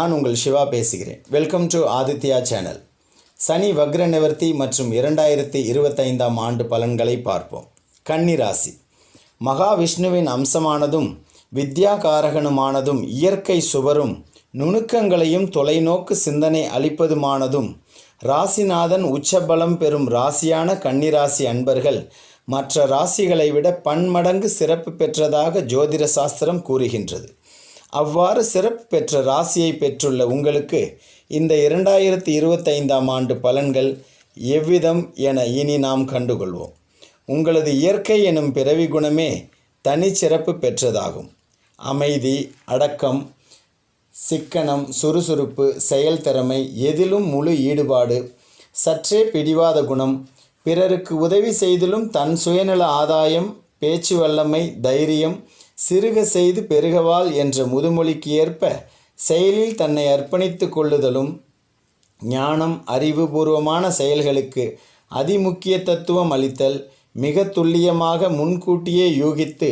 நான் உங்கள் சிவா பேசுகிறேன். Welcome to Aditya channel Sani வக்ர நிவர்த்தி மற்றும் இரண்டாயிரத்தி இருபத்தைந்தாம் ஆண்டு பலன்களை பார்ப்போம். கன்னிராசி மகாவிஷ்ணுவின் அம்சமானதும் வித்யாகாரகனுமானதும் இயற்கை சுவரும் நுணுக்கங்களையும் தொலைநோக்கு சிந்தனை அளிப்பதுமானதும் ராசிநாதன் உச்சபலம் பெறும் ராசியான கன்னிராசி அன்பர்கள் மற்ற ராசிகளை விட பன்மடங்கு சிறப்பு பெற்றதாக ஜோதிட சாஸ்திரம் கூறுகின்றது. அவ்வாறு சிறப்பு பெற்ற ராசியை பெற்றுள்ள உங்களுக்கு இந்த இரண்டாயிரத்தி இருபத்தைந்தாம் ஆண்டு பலன்கள் எவ்விதம் என இனி நாம் கண்டுகொள்வோம். உங்களது இயற்கை எனும் பிறவி குணமே தனிச்சிறப்பு பெற்றதாகும். அமைதி அடக்கம் சிக்கனம் சுறுசுறுப்பு செயல்திறமை எதிலும் முழு ஈடுபாடு சற்றே பிடிவாத குணம் பிறருக்கு உதவி செய்திலும் தன் சுயநல ஆதாயம் பேச்சு வல்லமை தைரியம் சிறுக செய்து பெருகவாள் என்ற முதுமொழிக்கு ஏற்ப செயலில் தன்னை அர்ப்பணித்து கொள்ளுதலும் ஞானம் அறிவுபூர்வமான செயல்களுக்கு அதிமுக்கிய தத்துவம் அளித்தல் மிக துல்லியமாக முன்கூட்டியே யூகித்து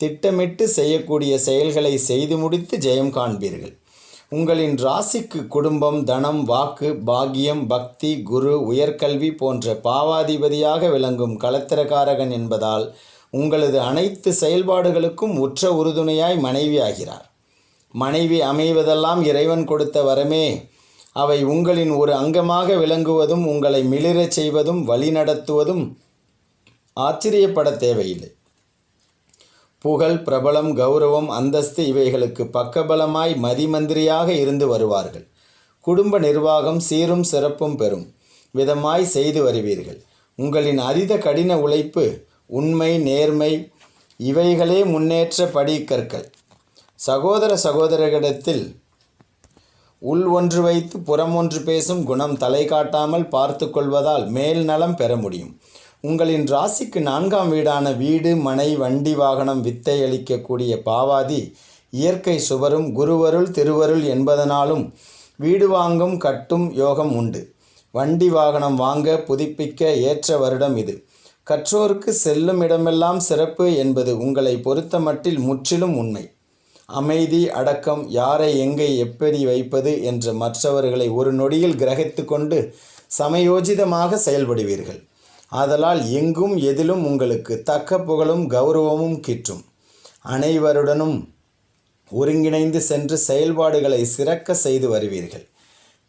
திட்டமிட்டு செய்யக்கூடிய செயல்களை செய்து முடித்து ஜெயம் காண்பீர்கள். உங்களின் ராசிக்கு குடும்பம் தனம் வாக்கு பாக்கியம் பக்தி குரு உயர்கல்வி போன்ற பாவாதிபதியாக விளங்கும் களத்திரகாரகன் என்பதால் உங்களது அனைத்து செயல்பாடுகளுக்கும் உற்ற உறுதுணையாய் மனைவி ஆகிறார் மனைவி அமைவதெல்லாம் இறைவன் கொடுத்த வரமே. அவை உங்களின் ஒரு அங்கமாக விளங்குவதும் உங்களை மிளிரச் செய்வதும் வழிநடத்துவதும் ஆச்சரியப்பட தேவையில்லை. புகழ் பிரபலம் கௌரவம் அந்தஸ்து இவைகளுக்கு பக்கபலமாய் மதிமந்திரியாக இருந்து வருவார்கள். குடும்ப நிர்வாகம் சீரும் சிறப்பும் பெறும். விதமாய் செய்து வருவீர்கள். உங்களின் அதீத கடின உழைப்பு உண்மை நேர்மை இவைகளே முன்னேற்ற படிக்கற்கள் சகோதர சகோதரர்களிடத்தில் உள் ஒன்று வைத்து புறம் ஒன்று பேசும் குணம் தலை காட்டாமல் பார்த்து கொள்வதால் மேல் நலம் பெற முடியும். உங்களின் ராசிக்கு நான்காம் வீடான வீடு மனை வண்டி வாகனம் வித்தை அளிக்கக்கூடிய பாவாதி இயற்கை சுவரும் குருவருள் திருவருள் என்பதனாலும் வீடு வாங்கும் கட்டும் யோகம் உண்டு. வண்டி வாகனம் வாங்க புதுப்பிக்க ஏற்ற வருடம் இது. கற்றோருக்கு செல்லும் இடமெல்லாம் சிறப்பு என்பது உங்களை பொறுத்தமட்டில் முற்றிலும் உண்மை. அமைதி அடக்கம் யாரை எங்கே எப்படி வைப்பது என்ற மற்றவர்களை ஒரு நொடியில் கிரகித்து கொண்டு சமயோஜிதமாக செயல்படுவீர்கள். ஆதலால் எங்கும் எதிலும் உங்களுக்கு தக்க புகழும் கௌரவமும் கிற்றும் அனைவருடனும் ஒருங்கிணைந்து சென்று செயல்பாடுகளை சிறக்க செய்து வருவீர்கள்.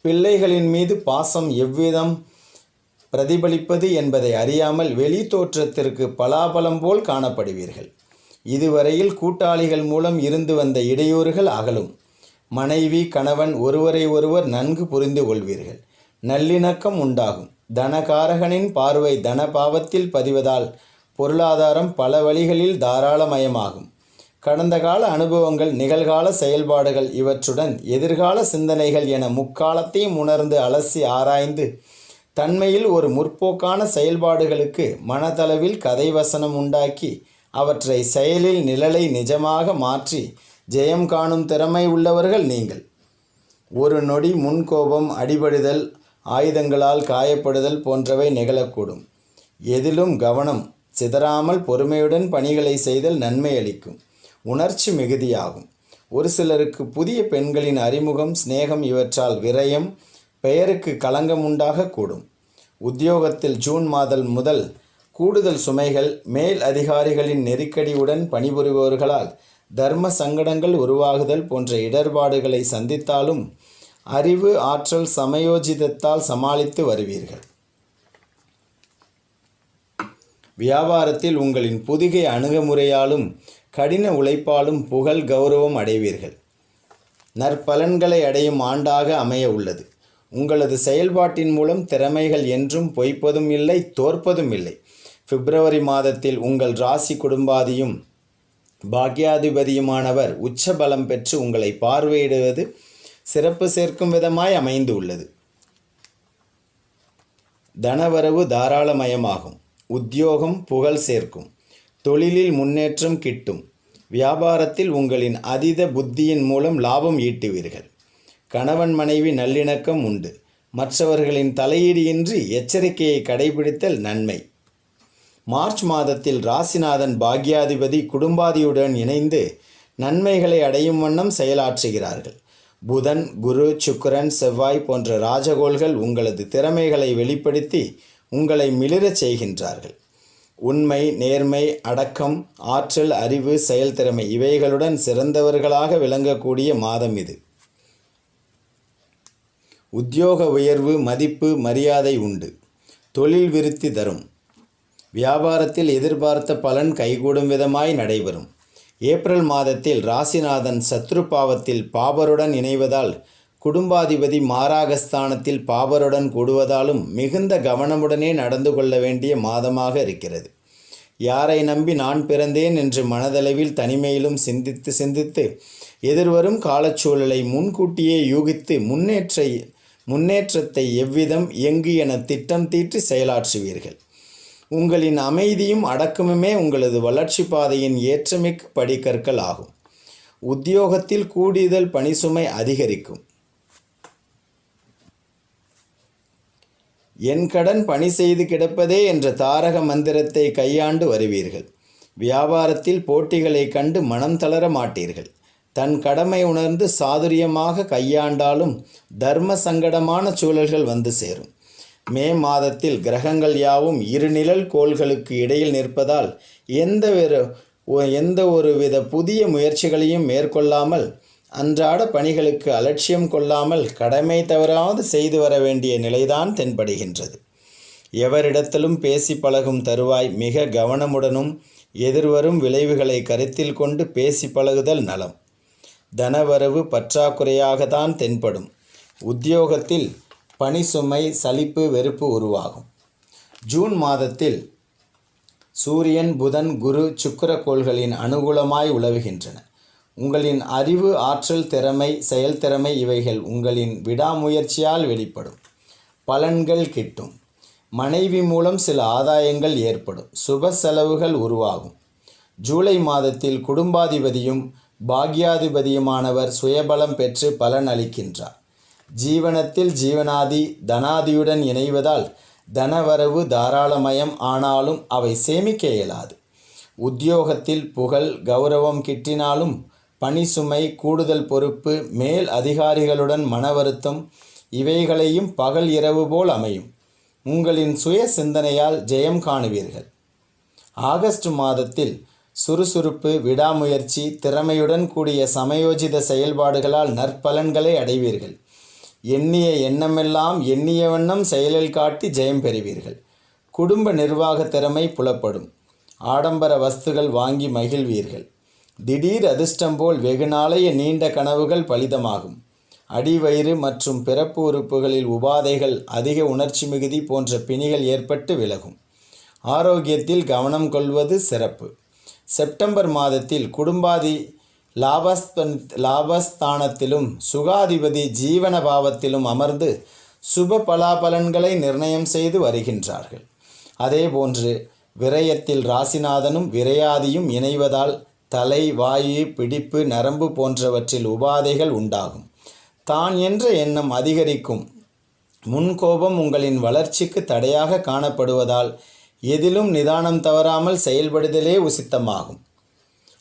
பிள்ளைகளின் மீது பாசம் எவ்விதம் பிரதிபலிப்பது என்பதை அறியாமல் வெளி தோற்றத்திற்கு பலாபலம் போல் காணப்படுவீர்கள். இதுவரையில் கூட்டாளிகள் மூலம் இருந்து வந்த இடையூறுகள் அகலும். மனைவி கணவன் ஒருவரை ஒருவர் நன்கு புரிந்து கொள்வீர்கள். நல்லிணக்கம் உண்டாகும். தனகாரகனின் பார்வை தனபாவத்தில் பதிவதால் பொருளாதாரம் பல வழிகளில் தாராளமயமாகும். கடந்த கால அனுபவங்கள் நிகழ்கால செயல்பாடுகள் இவற்றுடன் எதிர்கால சிந்தனைகள் என முக்காலத்தையும் உணர்ந்து அலசி ஆராய்ந்து தன்மையில் ஒரு முற்போக்கான செயல்பாடுகளுக்கு மனதளவில் கதை வசனம் உண்டாக்கி அவற்றை செயலில் நிழலை நிஜமாக மாற்றி ஜெயம் காணும் திறமை உள்ளவர்கள் நீங்கள். ஒரு நொடி முன்கோபம் அடிபடுதல் ஆயுதங்களால் காயப்படுதல் போன்றவை நிகழக்கூடும். எதிலும் கவனம் சிதறாமல் பொறுமையுடன் பணிகளை செய்தல் நன்மை அளிக்கும். உணர்ச்சி மிகுதியாகும். ஒரு சிலருக்கு புதிய பெண்களின் அறிமுகம் சிநேகம் இவற்றால் விரயம் பெயருக்கு களங்கம் உண்டாக கூடும். உத்தியோகத்தில் ஜூன் மாதம் முதல் கூடுதல் சுமைகள் மேல் அதிகாரிகளின் நெருக்கடியுடன் பணிபுரிபவர்களால் தர்ம சங்கடங்கள் உருவாகுதல் போன்ற இடர்பாடுகளை சந்தித்தாலும் அறிவு ஆற்றல் சமயோஜிதத்தால் சமாளித்து வருவீர்கள். வியாபாரத்தில் உங்களின் புதிகை அணுகுமுறையாலும் கடின உழைப்பாலும் புகழ் கௌரவம் அடைவீர்கள். நற்பலன்களை அடையும் ஆண்டாக அமைய உள்ளது. உங்களது செயல்பாட்டின் மூலம் திறமைகள் என்றும் பொய்ப்பதும் இல்லை தோற்பதும் இல்லை. பிப்ரவரி மாதத்தில் உங்கள் ராசி குடும்பாதியும் பாக்யாதிபதியுமானவர் உச்ச பலம் பெற்று உங்களை பார்வையிடுவது சிறப்பு சேர்க்கும் விதமாய் அமைந்து உள்ளது தனவரவு தாராளமயமாகும். உத்தியோகம் புகழ் சேர்க்கும். தொழிலில் முன்னேற்றம் கிட்டும். வியாபாரத்தில் உங்களின் அதீத புத்தியின் மூலம் லாபம் ஈட்டுவீர்கள். கணவன் மனைவி நல்லிணக்கம் உண்டு. மற்றவர்களின் தலையீடு எச்சரிக்கையை கடைபிடித்தல் நன்மை. மார்ச் மாதத்தில் ராசிநாதன் பாக்யாதிபதி குடும்பாதியுடன் இணைந்து நன்மைகளை அடையும் வண்ணம் செயலாற்றுகிறார்கள். புதன் குரு சுக்கிரன் செவ்வாய் போன்ற ராஜகோள்கள் உங்களது திறமைகளை வெளிப்படுத்தி உங்களை மிளிரச் செய்கின்றார்கள். உண்மை நேர்மை அடக்கம் ஆற்றல் அறிவு செயல்திறமை இவைகளுடன் சிறந்தவர்களாக விளங்கக்கூடிய மாதம் இது. உத்தியோக உயர்வு மதிப்பு மரியாதை உண்டு. தொழில் விருத்தி தரும். வியாபாரத்தில் எதிர்பார்த்த பலன் கைகூடும் விதமாய் நடைபெறும். ஏப்ரல் மாதத்தில் ராசிநாதன் சத்ரு பாவத்தில் பாபருடன் இணைவதால் குடும்பாதிபதி மாராகஸ்தானத்தில் பாபருடன் கூடுவதாலும் மிகுந்த கவனமுடனே நடந்து கொள்ள வேண்டிய மாதமாக இருக்கிறது. யாரை நம்பி நான் பிறந்தேன் என்று மனதளவில் தனிமையிலும் சிந்தித்து சிந்தித்து எதிர்வரும் காலச்சூழலை முன்கூட்டியே யூகித்து முன்னேற்ற முன்னேற்றத்தை எவ்விதம் எங்கு என திட்டம் தீட்டி செயலாற்றுவீர்கள். உங்களின் அமைதியும் அடக்கமுமே உங்களது வளர்ச்சி பாதையின் ஏற்றமிக்க படிக்கற்கள் ஆகும். உத்தியோகத்தில் கூடுதல் பணிசுமை அதிகரிக்கும். என் கடன் பணி செய்து கிடப்பதே என்ற தாரக மந்திரத்தை கையாண்டு வருவீர்கள். வியாபாரத்தில் போட்டிகளை கண்டு மனம் தளர மாட்டீர்கள். தன் கடமை உணர்ந்து சாதுரியமாக கையாண்டாலும் தர்ம சங்கடமான சூழல்கள் வந்து சேரும். மே மாதத்தில் கிரகங்கள் யாவும் இருநிழல் கோள்களுக்கு இடையில் நிற்பதால் எந்த எந்த ஒரு வித புதிய முயற்சிகளையும் மேற்கொள்ளாமல் அன்றாட பணிகளுக்கு அலட்சியம் கொள்ளாமல் கடமை தவறாது செய்து வர வேண்டிய நிலைதான் தென்படுகின்றது. எவரிடத்திலும் பேசி பழகும் தருவாய் மிக கவனமுடனும் எதிர்வரும் விளைவுகளை கருத்தில் கொண்டு பேசி பழகுதல் நலம். தனவரவு பற்றாக்குறையாகத்தான் தென்படும். உத்தியோகத்தில் பணி சுமை சலிப்பு வெறுப்பு உருவாகும். ஜூன் மாதத்தில் சூரியன் புதன் குரு சுக்கர கோள்களின் அனுகூலமாய் உழவுகின்றன உங்களின் அறிவு ஆற்றல் திறமை செயல்திறமை இவைகள் உங்களின் விடாமுயற்சியால் வெளிப்படும். பலன்கள் கிட்டும். மனைவி மூலம் சில ஆதாயங்கள் ஏற்படும். சுப செலவுகள் உருவாகும். ஜூலை மாதத்தில் குடும்பாதிபதியும் பாக்யாதிபதியுமானவர் சுயபலம் பெற்று பலன் அளிக்கின்றார். ஜீவனத்தில் ஜீவனாதி தனாதியுடன் இணைவதால் தனவரவு தாராளமயம் ஆனாலும் அவை சேமிக்க இயலாது. உத்தியோகத்தில் புகழ் கௌரவம் கிட்டினாலும் பணி சுமை கூடுதல் பொறுப்பு மேல் அதிகாரிகளுடன் மன வருத்தம் இவைகளையும் பகல் இரவு போல் அமையும். உங்களின் சுய சிந்தனையால் ஜெயம் காணுவீர்கள். ஆகஸ்ட் மாதத்தில் சுறுசுறுப்பு விடாமுயற்சி திறமையுடன் கூடிய சமயோஜித செயல்பாடுகளால் நற்பலன்களை அடைவீர்கள். எண்ணிய எண்ணமெல்லாம் எண்ணிய வண்ணம் செயலில் காட்டி ஜெயம் பெறுவீர்கள். குடும்ப நிர்வாக திறமை புலப்படும். ஆடம்பர வஸ்துகள் வாங்கி மகிழ்வீர்கள். திடீர் அதிர்ஷ்டம் போல் வெகுநாளைய நீண்ட கனவுகள் பலிதமாகும். அடிவயிறு மற்றும் பிறப்பு உறுப்புகளில் உபாதைகள் அதிக உணர்ச்சி மிகுதி போன்ற பிணிகள் ஏற்பட்டு விலகும். ஆரோக்கியத்தில் கவனம் கொள்வது சிறப்பு. செப்டம்பர் மாதத்தில் குடும்பாதி லாபஸ்தன் லாபஸ்தானத்திலும் சுகாதிபதி ஜீவன பாவத்திலும் அமர்ந்து சுப பலாபலன்களை நிர்ணயம் செய்து வருகின்றார்கள். அதேபோன்று விரயத்தில் ராசிநாதனும் விரையாதியும் இணைவதால் தலை வாயு பிடிப்பு நரம்பு போன்றவற்றில் உபாதைகள் உண்டாகும். தான் என்ற எண்ணம் அதிகரிக்கும். முன்கோபம் உங்களின் வளர்ச்சிக்கு தடையாக காணப்படுவதால் எதிலும் நிதானம் தவறாமல் செயல்படுதலே உசித்தமாகும்.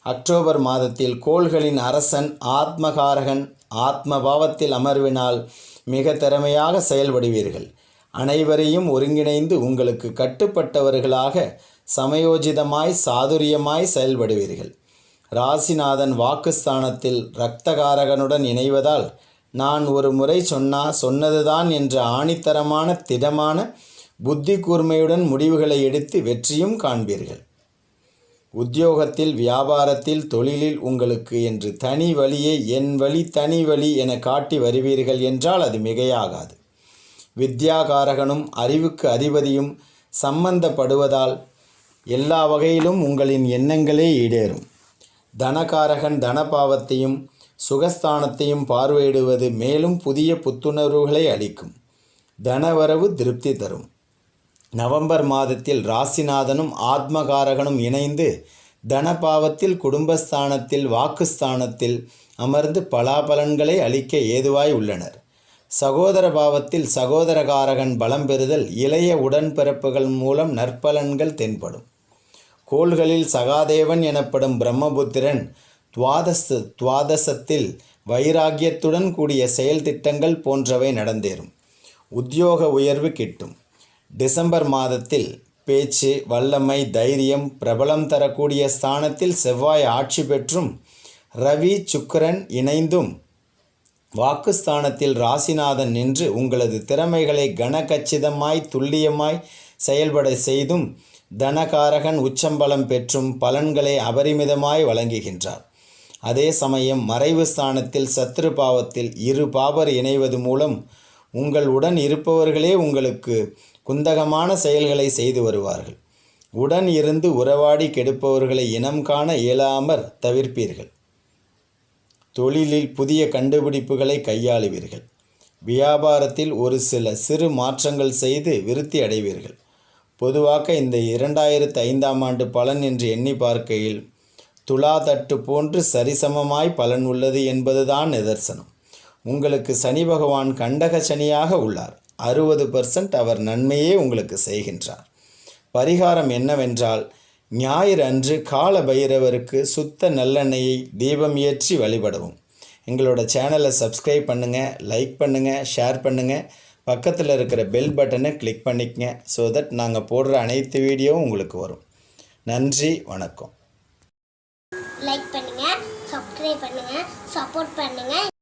அக்டோபர் மாதத்தில் கோள்களின் அரசன் ஆத்மகாரகன் ஆத்ம பாவத்தில் அமர்வினால் மிக திறமையாக செயல்படுவீர்கள். அனைவரையும் ஒருங்கிணைந்து உங்களுக்கு கட்டுப்பட்டவர்களாக சமயோஜிதமாய் சாதுரியமாய் செயல்படுவீர்கள். ராசிநாதன் வாக்குஸ்தானத்தில் இரத்தகாரகனுடன் இணைவதால் நான் ஒரு முறை சொன்னா சொன்னதுதான் என்ற ஆணித்தரமான திடமான புத்தி கூர்மையுடன் முடிவுகளை எடுத்து வெற்றியும் காண்பீர்கள். உத்தியோகத்தில் வியாபாரத்தில் தொழிலில் உங்களுக்கு என்று தனி வழியை என் வழி தனி வழி என காட்டி வருவீர்கள் என்றால் அது மிகையாகாது. வித்யாகாரகனும் அறிவுக்கு அதிபதியும் சம்பந்தப்படுவதால் எல்லா வகையிலும் உங்களின் எண்ணங்களே ஈடேறும். தனகாரகன் தனபாவத்தையும் சுகஸ்தானத்தையும் பார்வையிடுவது மேலும் புதிய புத்துணர்வுகளை அளிக்கும். தனவரவு திருப்தி தரும். நவம்பர் மாதத்தில் ராசிநாதனும் ஆத்மகாரகனும் இணைந்து தனபாவத்தில் குடும்பஸ்தானத்தில் வாக்குஸ்தானத்தில் அமர்ந்து பலாபலன்களை அளிக்க ஏதுவாய் உள்ளனர். சகோதர பாவத்தில் சகோதரகாரகன் பலம் பெறுதல் இளைய உடன்பிறப்புகள் மூலம் நற்பலன்கள் தென்படும். கோள்களில் சகாதேவன் எனப்படும் பிரம்மபுத்திரன் துவாதச துவாதசத்தில் வைராகியத்துடன் கூடிய செயல் திட்டங்கள் போன்றவை நடந்தேறும். உத்தியோக உயர்வு கிட்டும். டிசம்பர் மாதத்தில் பேச்சு வல்லமை தைரியம் பிரபலம் தரக்கூடிய ஸ்தானத்தில் செவ்வாய் ஆட்சி பெற்றும் ரவி சுக்கரன் இணைந்தும் வாக்குஸ்தானத்தில் ராசிநாதன் நின்று உங்களது திறமைகளை கனகச்சிதமாய் துல்லியமாய் செயல்பட செய்தும் தனகாரகன் உச்சம்பலம் பெற்றும் பலன்களை அபரிமிதமாய் வழங்குகின்றார். அதே சமயம் மறைவு ஸ்தானத்தில் சத்ரு பாவத்தில் இரு பாபர் இணைவது மூலம் உங்கள் உடன் இருப்பவர்களே உங்களுக்கு குந்தகமான செயல்களை செய்து வருவார்கள். உடன் இருந்து உறவாடி கெடுப்பவர்களை இனம் காண இயலாமற் தவிர்ப்பீர்கள். தொழிலில் புதிய கண்டுபிடிப்புகளை கையாளுவீர்கள். வியாபாரத்தில் ஒரு சில சிறு மாற்றங்கள் செய்து விருத்தி அடைவீர்கள். பொதுவாக இந்த இரண்டாயிரத்து ஐந்தாம் ஆண்டு பலன் என்று எண்ணி பார்க்கையில் துலா தட்டு போன்று சரிசமமாய் பலன் உள்ளது என்பதுதான் நிதர்சனம். உங்களுக்கு சனி பகவான் கண்டக சனியாக உள்ளார். அறுபது பர்சன்ட் அவர் நன்மையே உங்களுக்கு செய்கின்றார். பரிகாரம் என்னவென்றால் ஞாயிறு அன்று கால பைரவருக்கு சுத்த நல்லெண்ணெயை தீபம் ஏற்றி வழிபடவும். எங்களோட சேனலை சப்ஸ்கிரைப் பண்ணுங்கள் லைக் பண்ணுங்கள் ஷேர் பண்ணுங்கள் பக்கத்தில் இருக்கிற பெல் பட்டனை கிளிக் பண்ணிக்கங்க ஸோ தட் நாங்கள் போடுற அனைத்து வீடியோவும் உங்களுக்கு வரும். நன்றி வணக்கம். லைக் பண்ணுங்கள் சப்ஸ்கிரைப் பண்ணுங்கள் சப்போர்ட் பண்ணுங்கள்